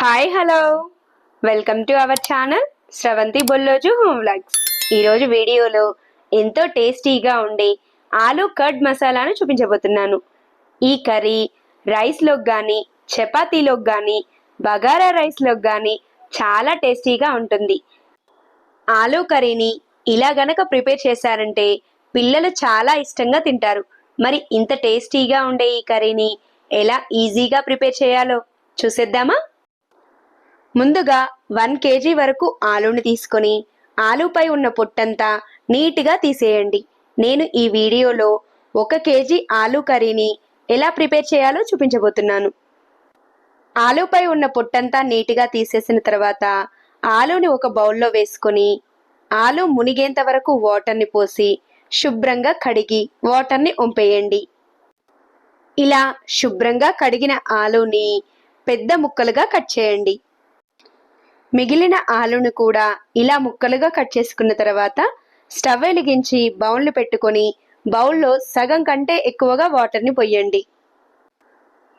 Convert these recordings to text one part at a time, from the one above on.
Hi hello welcome to our channel Sravanthi Bolloju home vlogs ఈరోజు వీడియోలో ఎంతో టేస్టీగా ఉండే ఆలూ కర్డ్ మసాలాను చూపించబోతున్నాను. ఈ కర్రీ రైస్లోకి కానీ చపాతీలోకి కానీ బగారా రైస్లోకి కానీ చాలా టేస్టీగా ఉంటుంది. ఆలూ కర్రీని ఇలా గనక ప్రిపేర్ చేశారంటే పిల్లలు చాలా ఇష్టంగా తింటారు. మరి ఇంత టేస్టీగా ఉండే ఈ కర్రీని ఎలా ఈజీగా ప్రిపేర్ చేయాలో చూసేద్దామా? ముందుగా వన్ కేజీ వరకు ఆలూని తీసుకొని ఆలూపై ఉన్న పొట్టంతా నీట్గా తీసేయండి. నేను ఈ వీడియోలో ఒక కేజీ ఆలూ కర్రీని ఎలా ప్రిపేర్ చేయాలో చూపించబోతున్నాను. ఆలూపై ఉన్న పొట్టంతా నీట్గా తీసేసిన తర్వాత ఆలూని ఒక బౌల్లో వేసుకొని ఆలు మునిగేంత వరకు వాటర్ని పోసి శుభ్రంగా కడిగి వాటర్ని ఉంపేయండి ఇలా శుభ్రంగా కడిగిన ఆలుని పెద్ద ముక్కలుగా కట్ చేయండి. మిగిలిన ఆలును కూడా ఇలా ముక్కలుగా కట్ చేసుకున్న తర్వాత స్టవ్ వెలిగించి బౌల్ని పెట్టుకొని బౌల్లో సగం కంటే ఎక్కువగా వాటర్ని పొయ్యండి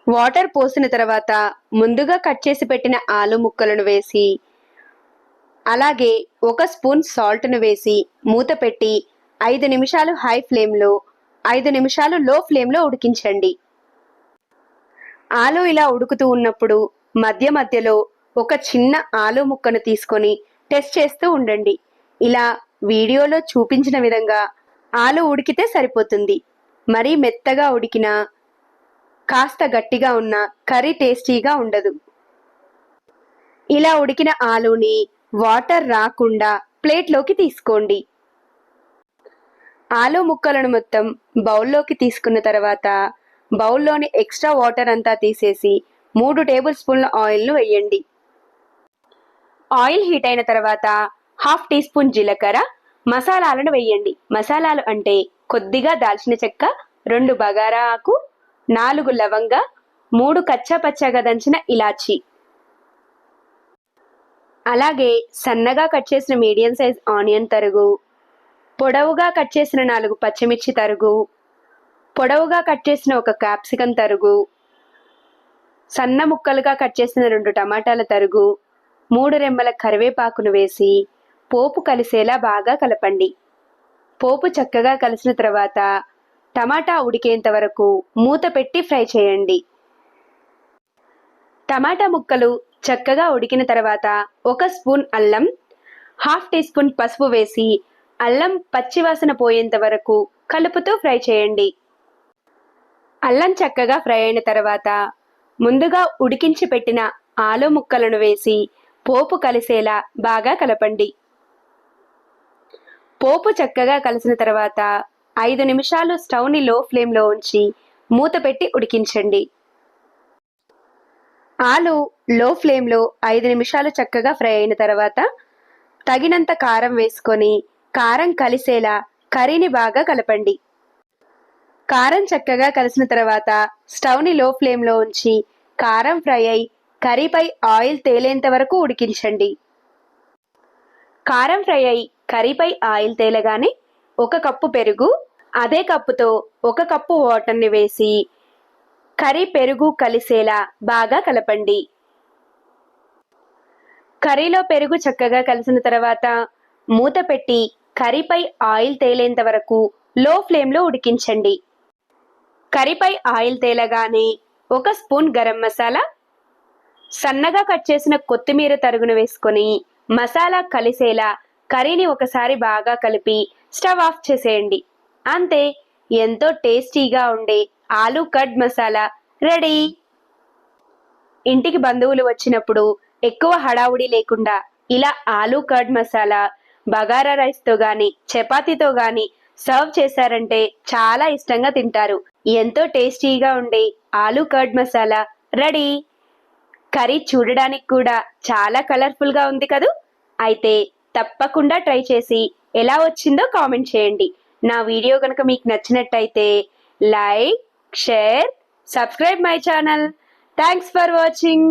వాటర్ పోసిన తర్వాత ముందుగా కట్ చేసి పెట్టిన ఆలు ముక్కలను వేసి అలాగే ఒక స్పూన్ సాల్ట్ను వేసి మూత పెట్టి ఐదు నిమిషాలు హై ఫ్లేమ్లో ఐదు నిమిషాలు లో ఫ్లేమ్లో ఉడికించండి. ఆలు ఇలా ఉడుకుతూ ఉన్నప్పుడు మధ్య మధ్యలో ఒక చిన్న ఆలు ముక్కను తీసుకొని టెస్ట్ చేస్తూ ఉండండి. ఇలా వీడియోలో చూపించిన విధంగా ఆలు ఉడికితే సరిపోతుంది. మరీ మెత్తగా ఉడికినా కాస్త గట్టిగా ఉన్న కర్రీ టేస్టీగా ఉండదు. ఇలా ఉడికిన ఆలుని వాటర్ రాకుండా ప్లేట్లోకి తీసుకోండి. ఆలు ముక్కలను మొత్తం బౌల్లోకి తీసుకున్న తర్వాత బౌల్లోని ఎక్స్ట్రా వాటర్ అంతా తీసేసి మూడు టేబుల్ స్పూన్ల ఆయిల్ను వేయండి. ఆయిల్ హీట్ అయిన తర్వాత హాఫ్ టీ స్పూన్ జీలకర్ర మసాలాలను వేయండి. మసాలాలు అంటే కొద్దిగా దాల్చిన చెక్క రెండు బగారా ఆకు నాలుగు లవంగ మూడు కచ్చా పచ్చగా దంచిన ఇలాచి. అలాగే సన్నగా కట్ చేసిన మీడియం సైజ్ ఆనియన్ తరుగు పొడవుగా కట్ చేసిన నాలుగు పచ్చిమిర్చి తరుగు పొడవుగా కట్ చేసిన ఒక క్యాప్సికం తరుగు సన్న ముక్కలుగా కట్ చేసిన రెండు టమాటాల తరుగు మూడు రెమ్మల కరివేపాకును వేసి పోపు కలిసేలా బాగా కలపండి. పోపు చక్కగా కలిసిన తర్వాత టమాటా ఉడికేంత వరకు మూత పెట్టి ఫ్రై చేయండి. టమాటా ముక్కలు చక్కగా ఉడికిన తర్వాత ఒక స్పూన్ అల్లం హాఫ్ టీ స్పూన్ పసుపు వేసి అల్లం పచ్చివాసన పోయేంత వరకు కలుపుతూ ఫ్రై చేయండి. అల్లం చక్కగా ఫ్రై అయిన తర్వాత ముందుగా ఉడికించి పెట్టిన ఆలు ముక్కలను వేసి పోపు కలిసేలా బాగా కలపండి. పోపు చక్కగా కలిసిన తర్వాత ఐదు నిమిషాలు స్టవ్ని లో ఫ్లేమ్లో ఉంచి మూత పెట్టి ఉడికించండి. ఆలు లో ఫ్లేమ్లో ఐదు నిమిషాలు చక్కగా ఫ్రై అయిన తర్వాత తగినంత కారం వేసుకొని కారం కలిసేలా కర్రీని బాగా కలపండి. కారం చక్కగా కలిసిన తర్వాత స్టవ్ని లో ఫ్లేమ్లో ఉంచి కారం ఫ్రై అయి కర్రీపై ఆయిల్ తేలేంత వరకు ఉడికించండి. కారం ఫ్రై అయి కర్రీపై ఆయిల్ తేలగానే ఒక కప్పు పెరుగు అదే కప్పుతో ఒక కప్పు వాటర్ని వేసి కర్రీ పెరుగు కలిసేలా బాగా కలపండి. కర్రీలో పెరుగు చక్కగా కలిసిన తర్వాత మూత పెట్టి కర్రీపై ఆయిల్ తేలేంత వరకు లో ఫ్లేమ్లో ఉడికించండి. కర్రీపై ఆయిల్ తేలగానే ఒక స్పూన్ గరం మసాలా సన్నగా కట్ చేసిన కొత్తిమీర తరుగును వేసుకొని మసాలా కలిసేలా కర్రీని ఒకసారి బాగా కలిపి స్టవ్ ఆఫ్ చేసేయండి. అంతే ఎంతో టేస్టీగా ఉండే ఆలూ కట్ మసాలా రెడీ. ఇంటికి బంధువులు వచ్చినప్పుడు ఎక్కువ హడావుడి లేకుండా ఇలా ఆలూ కర్డ్ మసాలా బగారా రైస్తో గాని చపాతీతో గాని సర్వ్ చేశారంటే చాలా ఇష్టంగా తింటారు. ఎంతో టేస్టీగా ఉండే aloo curd masala ready. Curry చూడడానికి కూడా చాలా కలర్ఫుల్గా ఉంది కదూ? అయితే తప్పకుండా ట్రై చేసి ఎలా వచ్చిందో కామెంట్ చేయండి. నా వీడియో కనుక మీకు నచ్చినట్టయితే like share subscribe my channel. Thanks for watching.